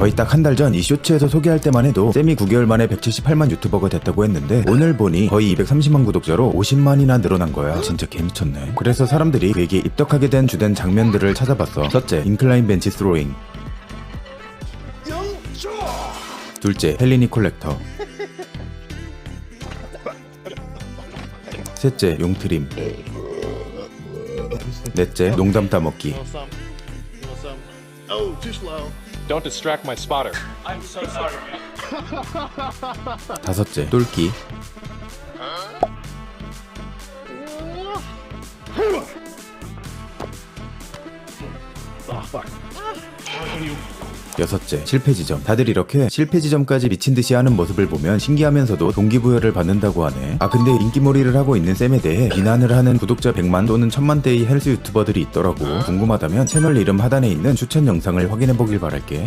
거의 딱 한 달 전 이 쇼츠에서 소개할 때만 해도 쌤이 9개월 만에 178만 유튜버가 됐다고 했는데 오늘 보니 거의 230만 구독자로 50만이나 늘어난 거야. 진짜 개미쳤네. 그래서 사람들이 그에게 입덕하게 된 주된 장면들을 찾아봤어. 첫째 인클라인 벤치 스로잉. 둘째 헬리니 콜렉터. 셋째 용트림. 넷째 농담 따먹기 Don't distract my spotter. 다섯째 똘끼. 여섯째 실패 지점. 다들 이렇게 실패 지점까지 미친 듯이 하는 모습을 보면 신기하면서도 동기부여를 받는다고 하네. 아 근데 인기몰이를 하고 있는 쌤에 대해 비난을 하는 구독자 100만 또는 1000만대의 헬스 유튜버들이 있더라고. 궁금하다면 채널 이름 하단에 있는 추천 영상을 확인해 보길 바랄게